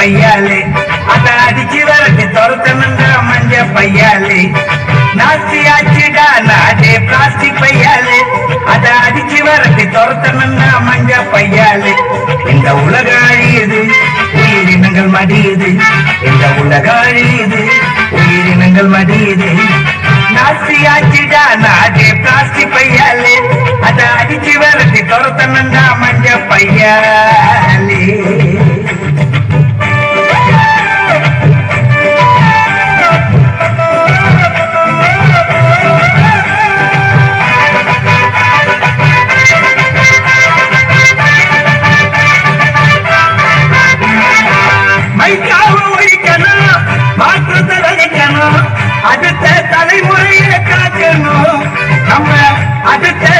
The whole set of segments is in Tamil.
பையாலே அத அடிச்சு வரட்டு துரத்தணுண்டா மஞ்ச பையாலே நாஸ்தி ஆச்சுடா நாடே பிளாஸ்டிக் பையாலே அத அடிச்சு வரட்டு துரத்தணுண்டா மஞ்ச பையாலே இந்த உலக அழியுது உயிரினங்கள் மடியுது இந்த உலக அழியுது உயிரினங்கள் மடியுது நாஸ்தி ஆச்சுடா நாடே பிளாஸ்டிக் பையாலே அத அடிச்சு வரட்டு துரத்தணுண்டா மஞ்ச பையா I'm where I've been.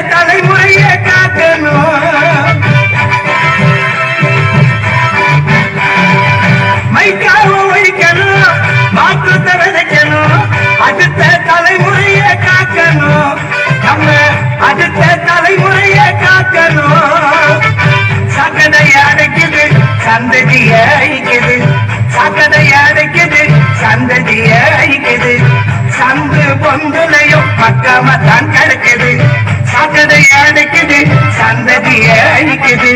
பொந்துலையும் தான் கிடக்குது. சக்கதை அடிக்குது சந்ததிய அழிக்குது.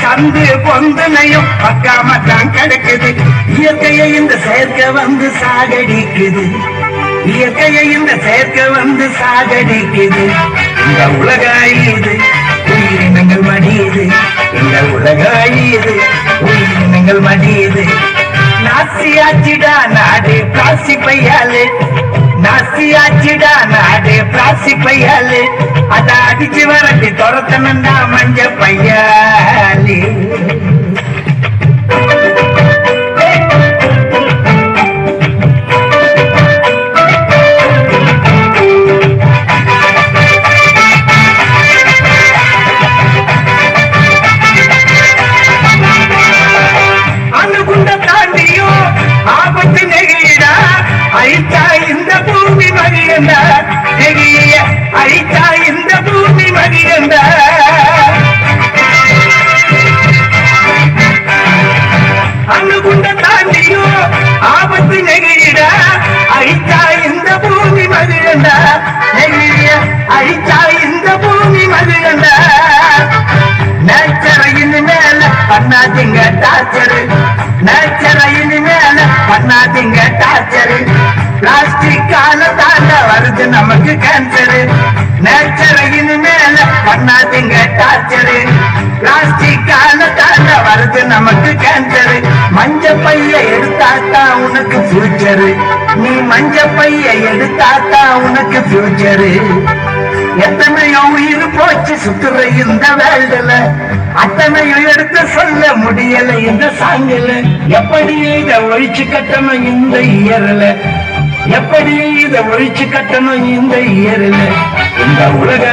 சந்து பொந்தனையும் பக்காம தான் கிடக்குது. இயற்கையை இந்த செயற்கை வந்து சாகடிக்குது. இயற்கையை இந்த செயற்கை வந்து சாகடிக்குது. இந்த உலகாயுது உயிரினங்கள் மடியுது. இந்த உலகாயுது உயிரினங்கள் மடியுது. நாசி ஆச்சிடா நாடு பிளாஸ்டிக் பையாலே நாசியாச்சிடா நாடு பிளாஸ்டிக் பையாலே அத அடிச்சு வரட்டி துரத்தணுண்டா மஞ்ச பையாலே பூமி மகிழ்ந்தா அழித்தா இந்த பூமி மகிழ்ந்தா அணுகுண்ட தாண்டியும் ஆபத்து நெகிழிடா அழித்தா இந்த பூமி மகிழ்ந்தா நெகிழிய அழித்தா இந்த பூமி மகிழ்ந்தா நேச்சரையின் மேல பண்ணாதீங்க டார்ச்சரு. நேச்சரையின் மேல பண்ணாதீங்க டார்ச்சரு. பிளாஸ்டிக் கால தாண்ட வருது நமக்கு கேன்சரு நேச்சர் இனிமேல பண்ணாதீங்க டார்ச்சரு பிளாஸ்டிக் கால தாண்ட வருது நமக்கு கேன்சரு மஞ்ச பைய எடுத்தாத்தா உனக்கு ஃபியூச்சரு நீ மஞ்ச பைய எடுத்தாத்தா உனக்கு ஃபியூச்சரு எத்தனையோ உயிர் போச்சு சுத்துற இந்த வேல்டுல. அத்தனையோ எடுத்து சொல்ல முடியல இந்த சாங்கல எப்படி இத ஒழிச்சு கட்டணும் இந்த இயர்ல எப்படி இத ஒழிச்சு கட்டணும் இந்த இயர்ல? இந்த உலக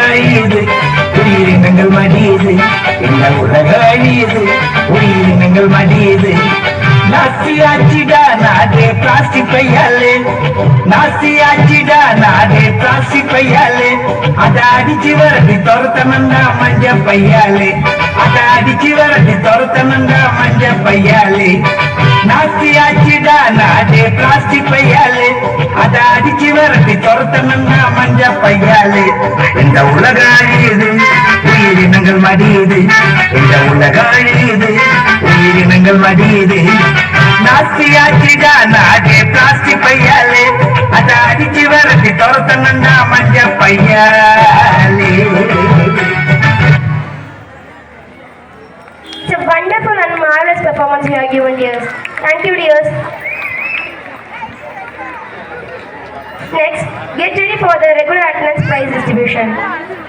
உயிரினங்கள் மடியுது. இந்த உலக அழியுது உயிரினங்கள் மடியுது. நாஸ்தியாச்சிடா நாடே பிளாஸ்டிக் பையாலே. நாஸ்தி ஆச்சிடா நாடே பிளாஸ்டிக் பையாலே. அத அடிச்சு வரட்டி துரத்தணுண்டா மஞ்ச பையாலே. அத அடிச்சு வரட்டி துரத்தணுண்டா மஞ்ச பையாலே. நாஸ்தி ஆச்சிடா நாடே பிளாஸ்டிக் பையாலே. அடிச்சு விரட்டி துரத்தணுண்டா மஞ்ச பையாலே இந்த உலக அழியுது உயிரினங்கள் மடியுது. இந்த உலக அழியுது உயிரினங்கள் மடியுது. நாஸ்தி நாஸ்தியாச்சிடா நாடே பிளாஸ்டிக் பையாலே அத அடிச்சு விரட்டி துரத்தணுண்டா மஞ்ச பையாலே It's a wonderful and marvelous performance you have given, dears. Thank you, dears. Next, get ready for the regular attendance prize distribution.